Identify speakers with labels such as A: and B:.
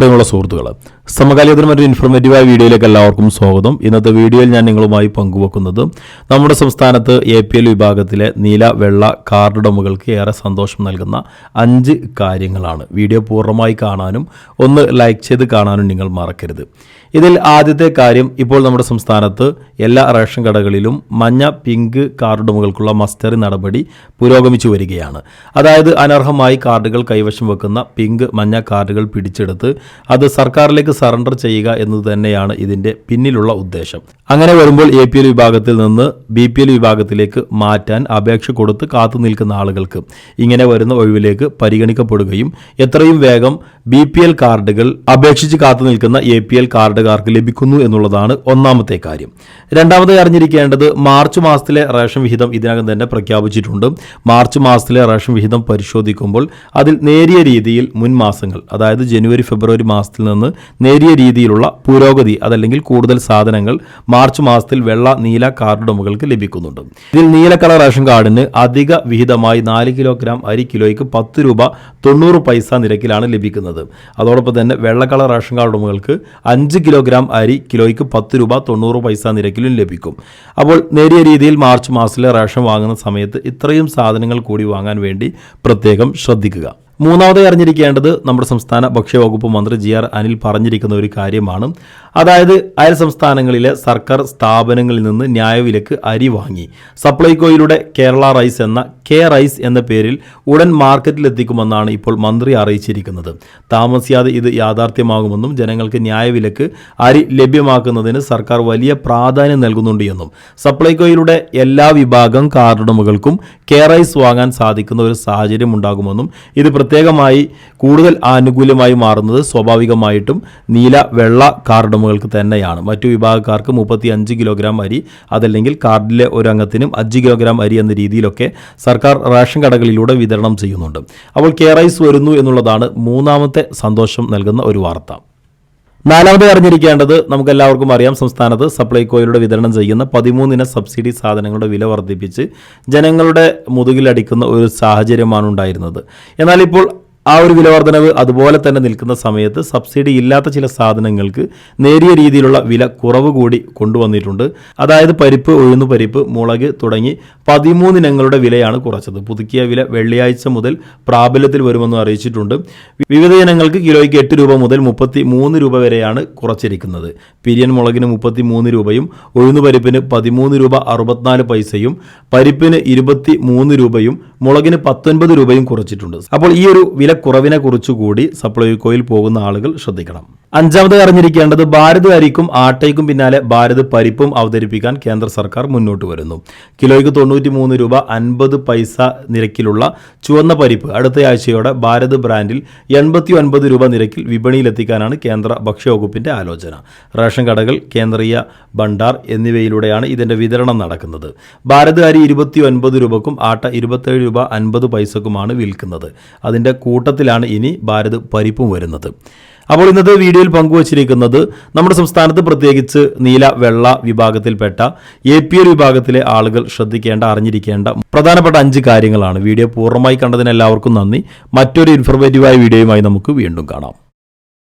A: പ്രിയമുള്ള സുഹൃത്തുക്കൾ സമകാലികത്തിന് മറ്റൊരു ഇൻഫോർമേറ്റീവായ വീഡിയോയിലേക്ക് എല്ലാവർക്കും സ്വാഗതം. ഇന്നത്തെ വീഡിയോയിൽ ഞാൻ നിങ്ങളുമായി പങ്കുവെക്കുന്നത് നമ്മുടെ സംസ്ഥാനത്ത് എ പി എൽ വിഭാഗത്തിലെ നീല വെള്ള കാർഡ് ഉടമകൾക്ക് ഏറെ സന്തോഷം നൽകുന്ന അഞ്ച് കാര്യങ്ങളാണ്. വീഡിയോ പൂർണമായി കാണാനും ഒന്ന് ലൈക്ക് ചെയ്ത് കാണാനും നിങ്ങൾ മറക്കരുത്. ഇതിൽ ആദ്യത്തെ കാര്യം ഇപ്പോൾ നമ്മുടെ സംസ്ഥാനത്ത് എല്ലാ റേഷൻ കടകളിലും മഞ്ഞ പിങ്ക് കാർഡ് ഉടമകൾക്കുള്ള മസ്റ്ററി നടപടി പുരോഗമിച്ചു വരികയാണ്. അതായത് അനർഹമായി കാർഡുകൾ കൈവശം വെക്കുന്ന പിങ്ക് മഞ്ഞ കാർഡുകൾ പിടിച്ചെടുത്ത് അത് സർക്കാരിലേക്ക് സറണ്ടർ ചെയ്യുക എന്നത് തന്നെയാണ് ഇതിന്റെ പിന്നിലുള്ള ഉദ്ദേശം. അങ്ങനെ വരുമ്പോൾ എ പി എൽ വിഭാഗത്തിൽ നിന്ന് ബി പി എൽ വിഭാഗത്തിലേക്ക് മാറ്റാൻ അപേക്ഷ കൊടുത്ത് കാത്തു നിൽക്കുന്ന ആളുകൾക്ക് ഇങ്ങനെ വരുന്ന ഒഴിവിലേക്ക് പരിഗണിക്കപ്പെടുകയും എത്രയും വേഗം ബി പി എൽ കാർഡുകൾ അപേക്ഷിച്ച് കാത്തു നിൽക്കുന്ന എ പി എൽ കാർഡുകാർക്ക് ലഭിക്കുന്നു എന്നുള്ളതാണ് ഒന്നാമത്തെ കാര്യം. രണ്ടാമതായി അറിഞ്ഞിരിക്കേണ്ടത് മാർച്ച് മാസത്തിലെ റേഷൻ വിഹിതം ഇതിനകം തന്നെ പ്രഖ്യാപിച്ചിട്ടുണ്ട്. മാർച്ച് മാസത്തിലെ റേഷൻ വിഹിതം പരിശോധിക്കുമ്പോൾ അതിൽ നേരിയ രീതിയിൽ മുൻ മാസങ്ങൾ അതായത് ജനുവരി ഫെബ്രുവരി മാസത്തിൽ നിന്ന് നേരിയ രീതിയിലുള്ള പുരോഗതി അതല്ലെങ്കിൽ കൂടുതൽ സാധനങ്ങൾ മാർച്ച് മാസത്തിൽ വെള്ള നീല കാർഡ് ഉടമകൾക്ക് ലഭിക്കുന്നുണ്ട്. ഇതിൽ നീല കളർ റേഷൻ കാർഡിന് അധിക വിഹിതമായി നാല് കിലോഗ്രാം അരി കിലോയ്ക്ക് പത്ത് രൂപ തൊണ്ണൂറ് പൈസ നിരക്കിലാണ് ലഭിക്കുന്നത്. അതോടൊപ്പം തന്നെ വെള്ള കളർ റേഷൻ കാർഡ് ഉടമകൾക്ക് അഞ്ച് കിലോഗ്രാം അരി കിലോയ്ക്ക് പത്ത് രൂപ തൊണ്ണൂറ് പൈസ നിരക്കിലും ലഭിക്കും. അപ്പോൾ നേരിയ രീതിയിൽ മാർച്ച് മാസത്തിലെ റേഷൻ വാങ്ങുന്ന സമയത്ത് ഇത്രയും സാധനങ്ങൾ കൂടി വാങ്ങാൻ വേണ്ടി പ്രത്യേകം ശ്രദ്ധിക്കുക. മൂന്നാമതായി അറിഞ്ഞിരിക്കേണ്ടത് നമ്മുടെ സംസ്ഥാന ഭക്ഷ്യവകുപ്പ് മന്ത്രി ജി ആർ അനിൽ പറഞ്ഞിരിക്കുന്ന ഒരു കാര്യമാണ്. അതായത് അയൽ സംസ്ഥാനങ്ങളിലെ സർക്കാർ സ്ഥാപനങ്ങളിൽ നിന്ന് ന്യായവിലക്ക് അരി വാങ്ങി. സപ്ലൈകോയിലൂടെ കേരള റൈസ് എന്ന കെ റൈസ് എന്ന പേരിൽ ഉടൻ മാർക്കറ്റിലെത്തിക്കുമെന്നാണ് ഇപ്പോൾ മന്ത്രി അറിയിച്ചിരിക്കുന്നത്. താമസിയാതെ ഇത് യാഥാർത്ഥ്യമാകുമെന്നും ജനങ്ങൾക്ക് ന്യായവിലക്ക് അരി ലഭ്യമാക്കുന്നതിന് സർക്കാർ വലിയ പ്രാധാന്യം നൽകുന്നുണ്ട് എന്നും. സപ്ലൈകോയിലൂടെ എല്ലാ വിഭാഗം കാർഡുടമകൾക്കും കെ റൈസ് വാങ്ങാൻ സാധിക്കുന്ന ഒരു സാഹചര്യം ഉണ്ടാകുമെന്നും ഇത് പ്രത്യേകമായി കൂടുതൽ ആനുകൂല്യമായി മാറുന്നത് സ്വാഭാവികമായിട്ടും നീല വെള്ള കാർഡുടമകൾക്ക് തന്നെയാണ്. മറ്റു വിഭാഗക്കാർക്ക് മുപ്പത്തി അഞ്ച് കിലോഗ്രാം അരി അതല്ലെങ്കിൽ കാർഡിലെ ഒരു അഞ്ച് കിലോഗ്രാം അരി എന്ന രീതിയിലൊക്കെ സർക്കാർ റേഷൻ കടകളിലൂടെ വിതരണം ചെയ്യുന്നുണ്ട്. അപ്പോൾ കെ റൈസ് വരുന്നു എന്നുള്ളതാണ് മൂന്നാമത്തെ സന്തോഷം നൽകുന്ന ഒരു വാർത്ത. നാലാമത് അറിഞ്ഞിരിക്കേണ്ടത് നമുക്ക് എല്ലാവർക്കും അറിയാം സംസ്ഥാനത്ത് സപ്ലൈകോയിലൂടെ വിതരണം ചെയ്യുന്ന പതിമൂന്നിന സബ്സിഡി സാധനങ്ങളുടെ വില വർദ്ധിപ്പിച്ച് ജനങ്ങളുടെ മുതുകിലടിക്കുന്ന ഒരു സാഹചര്യമാണ് ഉണ്ടായിരുന്നത് എന്നാൽ ഇപ്പോൾ ആ ഒരു വിലവർധനവ് അതുപോലെ തന്നെ നിൽക്കുന്ന സമയത്ത് സബ്സിഡി ഇല്ലാത്ത ചില സാധനങ്ങൾക്ക് നേരിയ രീതിയിലുള്ള വില കുറവ് കൂടി കൊണ്ടുവന്നിട്ടുണ്ട്. അതായത് പരിപ്പ് ഉഴുന്നു പരിപ്പ് മുളക് തുടങ്ങി പതിമൂന്നിനങ്ങളുടെ വിലയാണ് കുറച്ചത്. പുതുക്കിയ വില വെള്ളിയാഴ്ച മുതൽ പ്രാബല്യത്തിൽ വരുമെന്ന് അറിയിച്ചിട്ടുണ്ട്. വിവിധ ഇനങ്ങൾക്ക് കിലോയ്ക്ക് എട്ട് രൂപ മുതൽ മുപ്പത്തി മൂന്ന് രൂപ വരെയാണ് കുറച്ചിരിക്കുന്നത്. പിരിയൻ മുളകിന് മുപ്പത്തി മൂന്ന് രൂപയും ഉഴുന്നു പരിപ്പിന് പതിമൂന്ന് രൂപ അറുപത്തിനാല് പൈസയും പരിപ്പിന് ഇരുപത്തി മൂന്ന് രൂപയും മുളകിന് പത്തൊൻപത് രൂപയും കുറച്ചിട്ടുണ്ട്. അപ്പോൾ ഈ ഒരു വില കുറവിനെ കുറിച്ചുകൂടി സപ്ലൈകോയിൽ പോകുന്ന ആളുകൾ ശ്രദ്ധിക്കണം. അഞ്ചാമത് അറിഞ്ഞിരിക്കേണ്ടത് ഭാരത് അരിക്കും ആട്ടയ്ക്കും പിന്നാലെ ഭാരത് പരിപ്പും അവതരിപ്പിക്കാൻ കേന്ദ്ര സർക്കാർ മുന്നോട്ട് വരുന്നു. കിലോയ്ക്ക് തൊണ്ണൂറ്റി മൂന്ന് രൂപ അൻപത് പൈസ നിരക്കിലുള്ള ചുവന്ന പരിപ്പ് അടുത്ത ആഴ്ചയോടെ ഭാരത് ബ്രാൻഡിൽ എൺപത്തി ഒൻപത് രൂപ നിരക്കിൽ വിപണിയിലെത്തിക്കാനാണ് കേന്ദ്ര ഭക്ഷ്യവകുപ്പിന്റെ ആലോചന. റേഷൻ കടകൾ കേന്ദ്രീയ ഭണ്ഡാർ എന്നിവയിലൂടെയാണ് ഇതിന്റെ വിതരണം നടക്കുന്നത്. ഭാരത് അരി ഇരുപത്തി ഒൻപത് രൂപക്കും ആട്ട ഇരുപത്തേഴ് രൂപ അൻപത് പൈസക്കുമാണ് വിൽക്കുന്നത്. അതിന്റെ കൂട്ടത്തിലാണ് ഇനി ഭാരത് പരിപ്പും വരുന്നത്. അപ്പോൾ ഇന്നത്തെ വീഡിയോയിൽ പങ്കുവച്ചിരിക്കുന്നത് നമ്മുടെ സംസ്ഥാനത്ത് പ്രത്യേകിച്ച് നീല വെള്ള വിഭാഗത്തിൽപ്പെട്ട എ പി എൽ വിഭാഗത്തിലെ ആളുകൾ ശ്രദ്ധിക്കേണ്ട അറിഞ്ഞിരിക്കേണ്ട പ്രധാനപ്പെട്ട അഞ്ച് കാര്യങ്ങളാണ്. വീഡിയോ പൂർണമായി കണ്ടതിന് എല്ലാവർക്കും നന്ദി. മറ്റൊരു ഇൻഫർമേറ്റീവായ വീഡിയോയുമായി നമുക്ക് വീണ്ടും കാണാം.